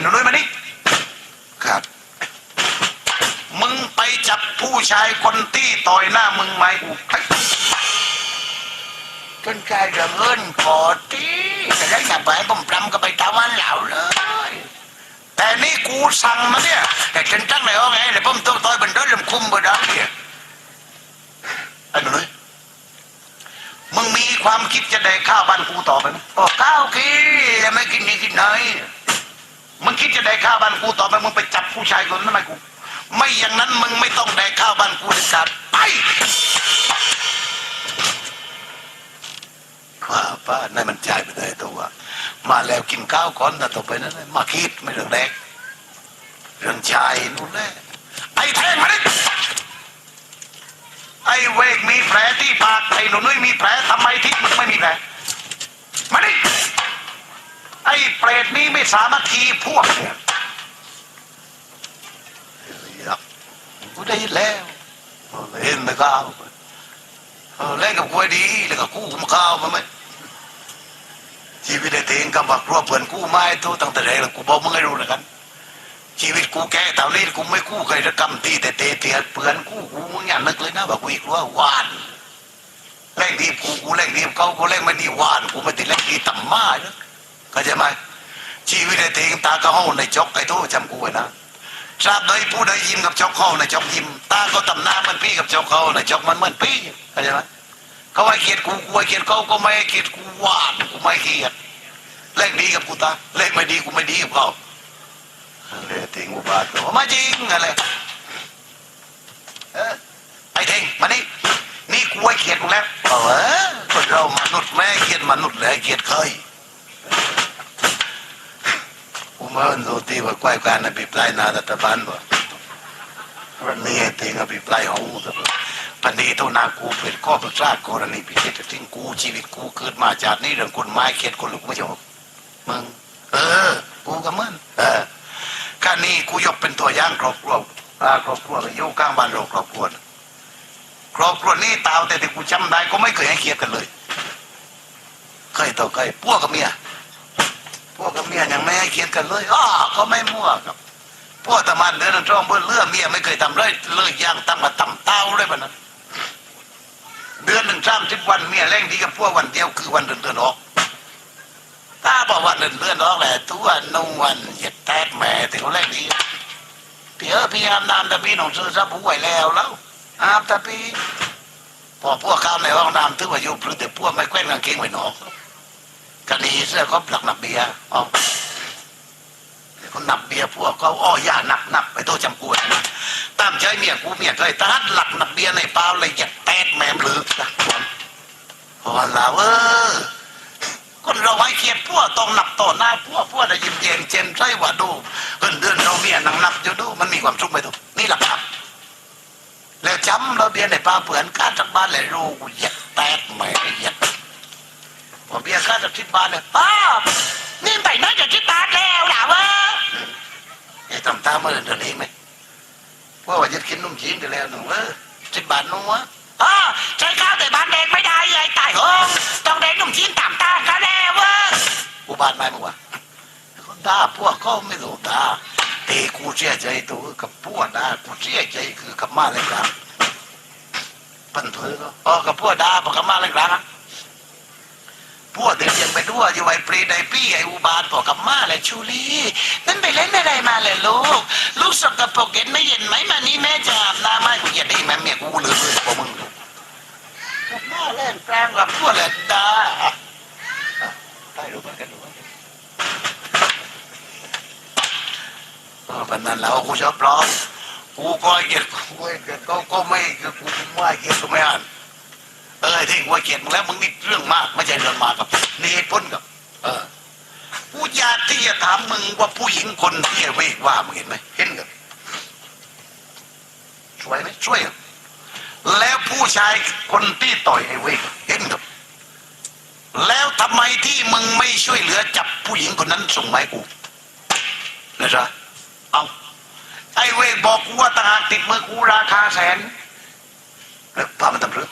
หนูนุ้ยมานี่ครับ มึงไปจับผู้ชายคนที่ต่อยหน้ามึงไหมกูไปจนใจเรื่องเงินพอที่จะได้อย่าไปผมปรำก็ไปตะวันเหล่าเลย แต่นี่กูสั่งมาเนี่ย แต่ฉันตั้งไหนว่าไงเดี๋ยวผมต้องต่อยบนรถลำคุมบนดาวเนี่ยไอ้หนูนุ้ยมึงมีความคิดจะได้ข้าวบ้านกูต่อไปไหมก็ข้าวกินแล้วไม่กินนี่กินไหน มึงคิดจะได้ข้าวบ้านกูต่อไปมึงไปจับผู้ชายคนนั้นมากู ไม่อย่างนั้นมึงไม่ต้องได้ข้าวบ้านกูเด็ดขาดไปข้าป้านั่นมันใจไปเลยตัวมาแล้วกินข้าวก่อนแต่ต่อไปนั้นมาคิดไม่เรื่องแดกเรื่องชายนู่นแหละไอ้แทงมาดิไอ้เวกมีแผลที่ปากไอ้หนุ่ยมีแผลทำไมที่มึงไม่มีแผลมาดิ ไอ้เปรตนี้ไม่สามัคคีพวกเนี่ย Dạ. กูได้ยินแล้วเล่นไม่ก้าวเล่นกับกูให้ดีเล่นกับกูมาก้าวมาไหมชีวิตได้เองกับว่าครัวเพื่อนกูไม่ทุตั้งแต่แรกแล้วกูบอกมึงให้รู้นะกันชีวิตกูแก่เท่านี้กูไม่กู้ใครจะกำตีแต่เตะเตียเพื่อนกูกูมึงอย่านึกเลยนะว่ากูอีกลัวหวานเล่นดีกูกูเล่นดีเขากูเล่นไม่ดีหวานกูไม่ติดเล่นดีต่ำมากนะ เข้าใจไหมชีวิตได้เองตากระห้องในจกไอ้โตจำกูไว้นะทราบใดผู้ใดยิ้มกับจอกเขาในจอกยิ้มตาก็ตำหน้ามันพี่กับจอกเขาในจอกมันเหมือนพี่เข้าใจไหมเขาให้เกียรติกูกูให้เกียรติเขาก็ไม่เกียรติกูหวานกูไม่เกียรติเลขดีกับกูตาเลขไม่ดีกูไม่ดีกับเขาเลยทิ้งอุบาทก็มาจริงอะไรเออไอ้เท่งมานี่นี่กูให้เกียรติแล้วเออคนเรามนุษย์แม่เกียรติมนุษย์เลยให้เกียรติเคย Umahan lo ti wa kwai kwa na biplay na da taban ba. Ran ni e ting a biplay hong da ba. ปันนี้เท่านากูเป็นข้อปรึกษากรณีพิเศษทิ้งกูชีวิตกูเกิดมาจากนี่เรื่องคนไม้เขียดคนลูกไม่ชอบมึงเออ กูกับมึงเออการนี้กูยกเป็นตัวอย่างครอบครัวครอบครัวก็อยู่กลางบ้านเราครอบครัวครอบครัวนี้ตาวแต่ที่กูจำได้ก็ไม่เคยให้เกียรติกันเลย เคยต่อเคยพวกกับเมีย พวกกับเมียยังไม่ให้เกียรติกันเลยอ้อเขาไม่มั่วครับพวกตะมันเดินตรงเบื่อเลื่อเมียไม่เคยทำเลยเลิกย่างตั้งมาต่ำเต้าเลยปะนั้นเดือนหนึ่งสามสิบวันเมียแรงดีกับพวกวันเดียวคือวันเดือนเดือนออกตาบอกวันเดือนเดือนออกแหละทุกวันนุ่งวันเหยียดแตกแม่ถึงแรงดีพี่เออพี่อาบน้ำตะพี่หนองซื้อซับผู้ไหวแล้วแล้วอาบตะพี่พอพวกเข้าในห้องน้ำถือว่าอยู่พลือแต่พวกไม่แคว้นกางเกงไว้นอก กะดีเสื้อเขาปลักหนับเบียร์อ๋อเขานับเบียพวกเขาอ้อย่านับนับไปโตจำกวนตามใจเมียกูเมียเคยตาดหลักหนับเบียในเปล่าเลยอย่าแตกแมมหรือนะพอลาเออคนเราไว้เขียดพวกต้องหนับต่อหน้าพวกพวกได้ยินเย็นเจนใช่ว่าดูเงินเดือนเราเมียหนังนับอยู่ดูมันมีความสุขไหมทุกนี่แหละครับแล้วจำเราเบียในเปล่าเผื่อนการจากบ้านเลยรู้อย่าแตกแหมอย บียร์ค่าจากทิศบาทเนี่ยป้านี่ไปนั่นจากทิศบาทแล้วหล่ะวะไอ้ตำตาเมื่อเดือนเองไหมพวกว่าจะกินนุ่มจีนกันแล้วหนูเออทิศบาทนุ่มวะอ๋อใช้ข้าวแต่บานแดงไม่ได้ไอ้ตายโหงต้องแดงนุ่มจีนตามตากันแล้ววะอุบาทไหมมึงวะคนด่าพวกเขาไม่รู้ด่าแต่กูเชื่อใจตัวกับพวกด่ากูเชื่อใจคือกับมาเลยครับปันเถอะก็อ๋อกับพวกด่าพวกกับมาเลยครับ พวกเด็กยังไปด้วยอยู่ไอ้ปรีไดปี้ไอ้อุบาทบอกกับมาเลยชูลีนั่นไปเล่นอะไรมาเลยลูก ลูกสกปรกเห็นไม่เห็นไหมมานี่แม่จะอาบน้ำให้กูอย่าดีแม่เมียกูเลยเลยพวกมึงหน้าเล่นกลางกับพวกเลยด่าได้รู้กันกันรู้กันเออวันนั้นเรากูชอบปลอมกูก็เกลียดกูก็เกลียดก็ก็ไม่กูไม่เกลียดก็ไม่อ่าน เออที่หัวเกียรติมึงแล้วมึงนี่เรื่องมากไม่ใช่เรื่องมากกับนี่เหตุผลกับ เออกูอยากที่จะถามมึงว่าผู้หญิงคนที่เวกว่ามึงเห็นไหมเห็นกับช่วยไหมช่วยกับแล้วผู้ชายคนที่ต่อยไอ้เวกเห็นกับแล้วทำไมที่มึงไม่ช่วยเหลือจับผู้หญิงคนนั้นส่งมาให้กูนะจ๊ะเอาไอ้เวกบอกกูว่าต่างหากติดมือกูราคาแสนแล้วพามันทำเรื่อง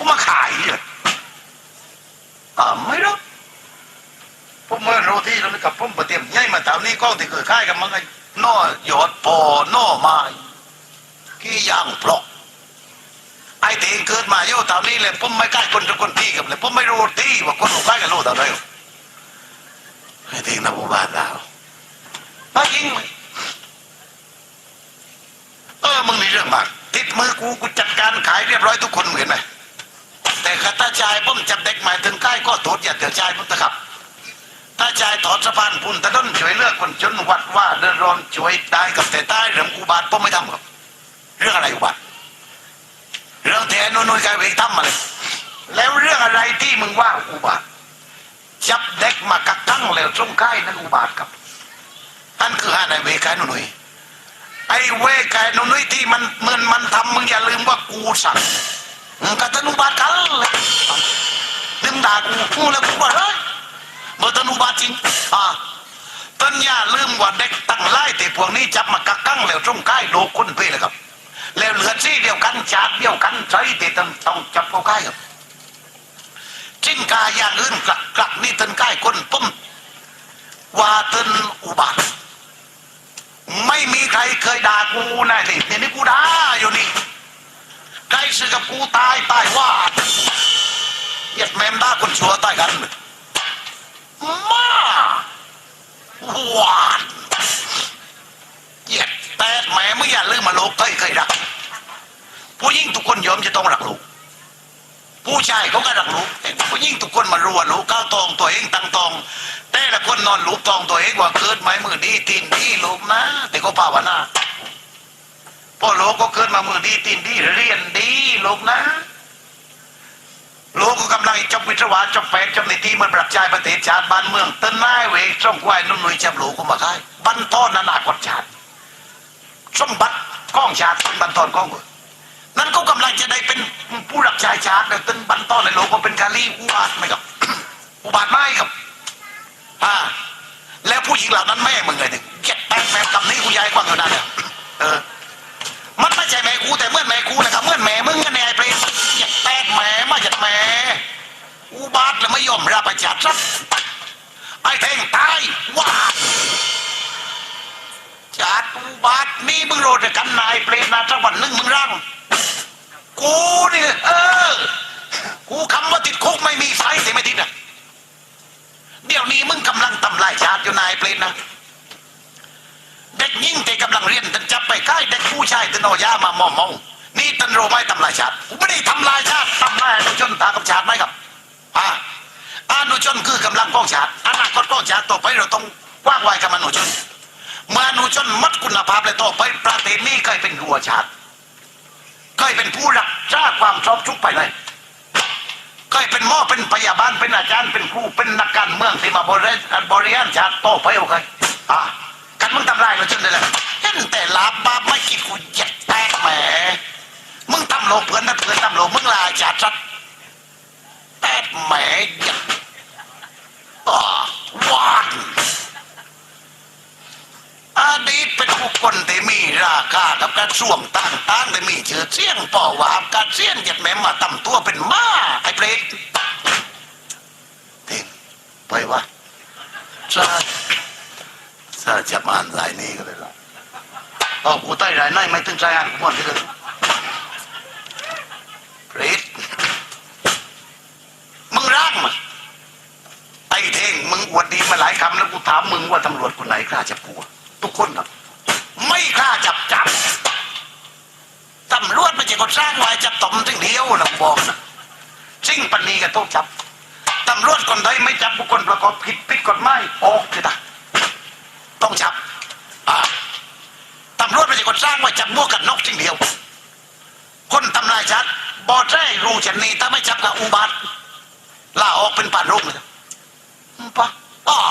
ผมมาขายเลยอ่าไม่รู้ผมมาโรที่แล้วกับผมมาเตรียมย่ายมาเต่านี้นี่กล้องที่เคยค่ายกับมันไอ้นอหยอดปอนอไม้ขี้ย่างปลอกไอ้เตียงเกิดมาโย่ตามนี้เลยผมไม่กล้าคนทุกคนที่กับเลยผมไม่รู้ที่ว่าคนรู้ใกล้กันรู้ตามไรไอ้เตียงนับอุบาทแล้วมายิงไหมเออมึงนี่เรื่องมากติดมือกูกูจัดการขายเรียบร้อยทุกคนเหมือนไหม แต่ข้าตาชายผมจับเด็กหมายถึงใกล้ก็โทษอย่าเดือดใจพุทธครับ ถ้าชายถอดสะพานพุ่นตะด้นช่วยเลือกคนจนวัดว่าเดินร้อนช่วยได้กับแต่ใต้เรื่องอุบาทผมไม่ทำครับ เรื่องอะไรอุบาทเรื่องแทนนุยกายเวกทำมาเลยแล้วเรื่องอะไรที่มึงว่าอุบาทจับเด็กมากักตั้งแล้วตรงใกล้นั้นอุบาทครับนั่นคืออะไรเวกายนุยไอ้เวกายนุยที่มันเหมือนมันทำมึงอย่าลืมว่ากูสั่ง มึงกับตนุบาทกันเลยนึงด่ากูกูแล้วกูว่าเฮ้ยมื่อตนุบาทจริงอ่าต้นอย่าลืมว่าเด็กตั้งไล่แต่พวกนี้จับมากักกั้งแล้วตรงใกล้โลกคนไปเลยครับ แล้วเหลือซี่เดียวกันชาติเดียวกันใช้แต่ต้องต้องจับเขาใกล้ครับจิ้งกาอย่างอื่นกลักกลักนี่ต้นใกล้คนปุ้มว่าต้นอุบาทไม่มีใครเคยด่ากูนะนี่เนี่ยนี่กูด่าอยู่นี่ ใกล้ซื้อกับกูตายตายว่าเหยียดแมมด่าคนชั่วตายกันมาหวานเหยียดแต่แม่ไม่อย่าลืมมาโลกเคยเคยรักผู้หญิงทุกคนยอมจะต้องรักลูกผู้ชายเขาก็รักลูกแต่ผู้หญิงทุกคนมารัวลูกก้าวตองตัวเองตังตอง แต่ละคนนอนลูกตองตัวเองว่าเกิดไม้มือดีตีนดีลูกนะแต่ก็ภาวนาพ่อโลกก็เกิดมามือดีตีนดีเรียนดีลูกนะ โลกก็กำลังจบวิศวะจบแปดจบในที่มันปรับใจประเทศชาติบ้านเมืองต้นไม้เวกส่งควายนุ่นนุยจับโลกก็มาค่ายบันทอนนานาคตชาติสมบัติก้องชาติเป็นบันทอนก้องนั่นก็กำลังจะได้เป็นผู้รับใช้ชาติแล้วต้นบันทอนในโลกก็เป็นกาลีอุบาทไหมครับอุบาทไม่ครับอ่าแล้วผู้หญิงเหล่านั้นแม่มึงไงเนี่ยเก็บแป้งแป้งกับนี้กูยายกว้างอยู่นั่นเนี่ยเออ มื่อนแม่มึงกันแน่ไอ้เปรตอย่าแตกแม่มาอย่าแม่อุบาทแล้วไม่ยอมรับประจัดสัไอ้เท่งตายว้าจัดอุบาทนี่มึงโรดกันนายเปรตนะสักวันหนึ่งมึงร่างกูนี่เออกูคำว่าติดคุกไม่มีไฟแต่ไม่ติดอะเดี๋ยวนี้มึงกำลังทำลายชาติอยู่นายเปรตนะเด็กยิ่งแต่กำลังเรียนตันจับไปใกล้เด็กผู้ชายตันเอายามามอมมอง ตันโรไม่ทำลายชาติไม่ได้ทำลายชาติทำลายอนุชนตากับชาติไหมครับอ่าอนุชนคือกำลังป้องชาติอนาคตป้องชาติต่อไปเราต้องกว้างไวกับอนุชนเมื่ออนุชนมัดคุณภาพเลยต่อไปประเทศนี้เคยเป็นรัวชาติเคยเป็นผู้รักษาความชอบชุกไปเลยเคยเป็นหมอเป็นพยาบาลเป็นอาจารย์เป็นครูเป็นนักการเมืองที่มาบริบริหารชาติต่อไปโอเคอ่ากันมึงทำลายเราจนได้แล้วเห็นแต่ลาบบาไม่กินกูเหย็ดแตกแหม มึงทำโลกเพื่อนนั่นเพื่อนทำโลกมึงลายจัดจัดแตกแหมเหย็ดอ่าวานอดีตเป็นผู้คนที่มีราคากับการส่วงต่างๆที่มีชื่อเสียงป่อวาบการเสียนหย็ดแหมมาทำตัวเป็นม้าไอ้เปรตเต็มไปวะใช่ถ้าจะมาอ่านรายนี้ก็เลยละเอกูใต้รายไหนไม่ถึงใจอ่านกูหมดที่เลยเปรตมึงร่างมาไอ้เท่งมึง อวดดีมาหลายคำแล้วกูถามมึงว่าตำรวจคนไหนกล้าจับกูทุกคนครับ ไม่กล้าจับจับตำรวจไม่ใช่คนสร้างไว้จับตมถึงเดียวนะบอกนะสิ่งปันนี้ก็ต้องจับตำรวจคนใดไม่จับบุคคลประกอบผิดผิดกฎหมายออกเลยตาต้องจับตำรวจไม่ใช่คนสร้างไว้จับพวกกันนกจริงเดียว คนทำลายชัดบอดได้รู้ฉันนี้ถ้าไม่จับกับอุบัติลาออกเป็นป่านรุ่งเลยปะ อ้า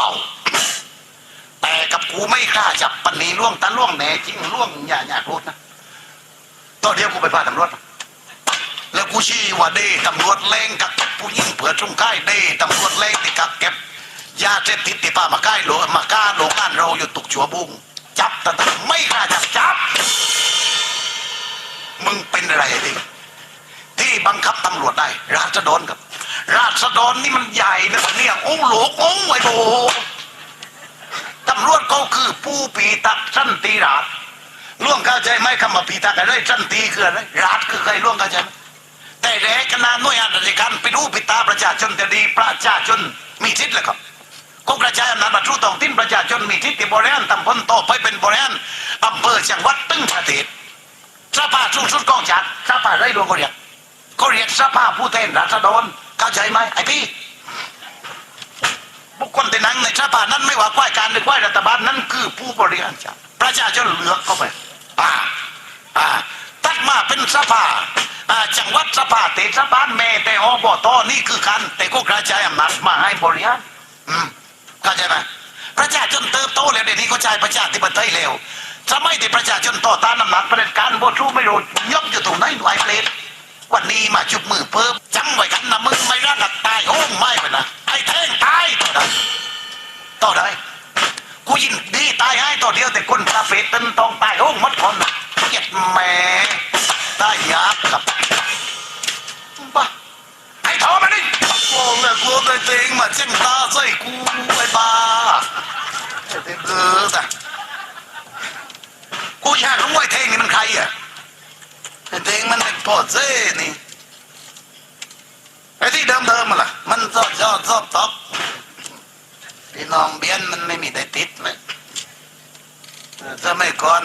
แต่กับกูไม่กล้าจับปันนี้ล่วงตาล่วงแหนจริงล่วงอย่าอย่าโกรนะตอนเดียวกูไปพาตำรวจแล้วกูชี้ว่าเด้ตำรวจแรงกับผู้หญิงเผื่อตรงใกล้เด้ตำรวจแรงที่กักเก็บยาเสพติดที่ป้ามาใกล้โลมาก้าโหลก้านเราอยู่ตุกชัวบุ้งจับแต่ไม่กล้าจับจับ มึงเป็นอะไรดิที่บังคับตำรวจได้ราษฎรครับ ราษฎรนี่มันใหญ่นะเนี่ยโอ้โหลกโอ้ไอ้โบตำรวจก็คือผู้ปีตักสันติราชล่วงเข้าใจไหมคำว่าปีตักอะไรสันติคืออะไรราชคือใครล่วงเข้าใจไหมแต่แรกคณะหน่วยงานราชการไปดูปิตาประชาชนจะดีประชาชนมีทธิ์เลยครับก็กระจายอำนาจมาทุท้องถิ่นประชาชนมีทธิ์ที่บริหารตำบลต่อไปเป็นบริหารอำเภอจังหวัดตึ้งประเทศสภาสูงสุดกองจัดสภาไรหลวงก็เรียกก็เรียกสภาผู้แทนราษฎร เข้าใจไหมไอพี่บุคคลที่นั่งในสภานั้นไม่ว่าฝ่ายการหรือฝ่ายรัฐบาลนั้นคือผู้บริหารจัดประชาชนเลือกเข้าไปอ่าอ่าตัดมาเป็นสภาอ่าจังหวัดสภาเทศบาลแม่แต่อบตนี่คือกันแต่ก็กระจายอำนาจมาให้บริหารอืมเข้าใจไหมประชาชนเติบโตแล้วเดี๋ยวนี้ก็ใช้ประชาธิปไตยแล้วสมัยที่ประชาชนต่อต้านอำนาจเผด็จการโบทูไม่รู้ยบอยู่ตรงไหนหน่วยเปลด วันนี้มาจุบมือเพิ่มจำไว้กันนะมึงไม่รักกับตายโอ้ไม่ไปนะไอ้แท่งตายต่อได้ต่อได้กูยินดีตายให้ต่อเดียวแต่คนประเภทตึนต้องตายโอ้งหมัดคนเกลียดแม่ตายยากครับบ้าไอ้ทอมาดิโอ้เลิกกูไปเต็งมาเจ้งตาใส่กูไอ้บ้าไอ้เต็งเออแต่กูอยากรู้ไอ้เท่งนี่มันใครอะ ไอ้เด้งมันเป็นพอเจ้นี่ไอ้ที่เดิมเดิมล่ะ มันซอบยอดซอบท็อปพี่น้องเบียนมันไม่มีแต่ติดเลยเออสมัยก่อน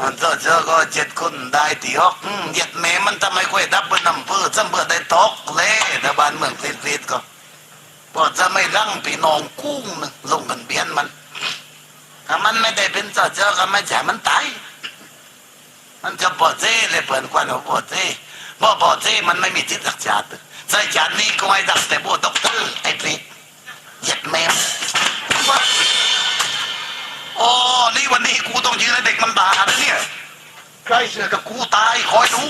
มันก็เจอก็เจ็ดคนได้ตีฮอกเหย็ดแม่มันทำไมค่อยดับเบิลน้ำเพื่อจำเบื่อได้ตกเลยแต่บ้านเมืองเล็ดๆก็พอจะไม่รังพี่น้องกุ้งลงกันเบียนมันถ้ามันไม่ได้เป็นเจ้าเจ้าก็ไม่ใช่มันตาย มันจะบอดเซ่เลยเปิดควันหัวปอดเซ่บ่บอดเซ่มันไม่มีทิศดักษาใจจานนี้ก็ไม่ดักแต่บัวด็อกเตอร์ไอ้ปรีเหย็ดแมวว่าโอ้นี่วันนี้กูต้องยืนให้เด็กมันด่านะเนี่ยใครเสือกับกูตายคอยดู